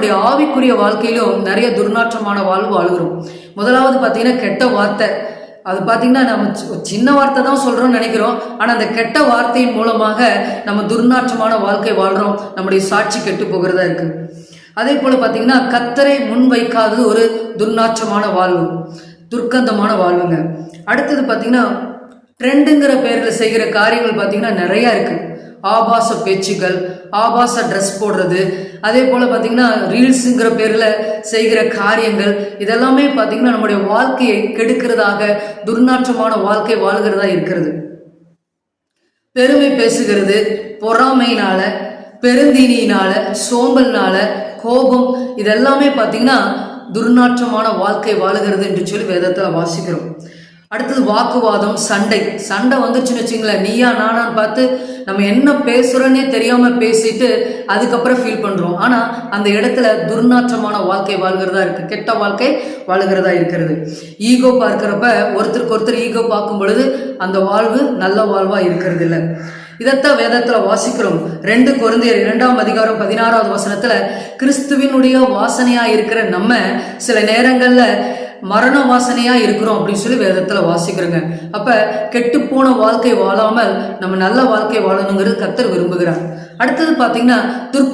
நம்முடைய ஆவிக்குரிய வாழ்க்கையிலும் நிறைய துர்நாற்றமான வாழ்வு வாழ்கிறோம் முதலாவது பார்த்தீங்கன்னா கெட்ட வார்த்தை. அது பார்த்தீங்கன்னா நம்ம சி- சின்ன வார்த்தை தான் சொல்கிறோம்னு நினைக்கிறோம். ஆனால் அந்த கெட்ட வார்த்தையின் மூலமாக நம்ம துர்நாற்றமான வாழ்க்கை வாழ்கிறோம் நம்முடைய சாட்சி கெட்டு போகிறதா இருக்குது அதே போல் பார்த்தீங்கன்னா கத்தரை முன் வைக்காதது ஒரு துர்நாற்றமான வாழ்வு. துர்க்கந்தமான வாழ்வுங்க. அடுத்தது பார்த்தீங்கன்னா ட்ரெண்டுங்கிற பேரில் செய்கிற காரியங்கள் பார்த்தீங்கன்னா நிறையா இருக்குது ஆபாச பேச்சுகள் ஆபாச ட்ரெஸ் போடுறது அதே போல் பார்த்தீங்கன்னா ரீல்ஸுங்கிற பேரில் செய்கிற காரியங்கள் இதெல்லாமே பார்த்தீங்கன்னா நம்முடைய வாழ்க்கையை கெடுக்கிறதாக துர்நாற்றமான வாழ்க்கை வாழ்கிறதா இருக்கிறது. பெருமை பேசுகிறது பொறாமையினால பெருந்தீனியினால சோம்பல்னால கோபம் இதெல்லாமே பார்த்தீங்கன்னா துர்நாற்றமான வாழ்க்கை வாழுகிறது என்று சொல்லி வேதத்தில் வாசிக்கிறோம். அடுத்தது வாக்குவாதம் சண்டை. சண்டை வந்துச்சுன்னு வச்சுங்களேன். நீயா நானான்னு பார்த்து நம்ம என்ன பேசுகிறோன்னே தெரியாமல் பேசிட்டு அதுக்கப்புறம் ஃபீல் பண்ணுறோம் ஆனால் அந்த இடத்துல துர்நாற்றமான வாழ்க்கை வாழ்கிறதா இருக்குது கெட்ட வாழ்க்கை வாழுகிறதா இருக்கிறது. ஈகோ பார்க்குறப்ப ஒருத்தருக்கு ஒருத்தர் ஈகோ பார்க்கும் பொழுது அந்த வாழ்வு நல்ல வாழ்வாக இருக்கிறது இல்லை இதைத்தான் வேதத்தில் வாசிக்கிறோம். ரெண்டு குழந்தையர் இரண்டாம் அதிகாரம் பதினாறாவது வசனத்தில் கிறிஸ்துவினுடைய வாசனையாக இருக்கிற நம்ம சில நேரங்களில் மரண வாசனையா இருக்கிறோம் அப்படின்னு சொல்லி வேதத்துல வாசிக்கிறோங்க. அப்ப கெட்டுப்போன வாழ்க்கை வாழாமல் நம்ம நல்ல வாழ்க்கை வாழணுங்கிறது கத்தர் விரும்புகிறார். அடுத்தது பாத்தீங்கன்னா துர்க்க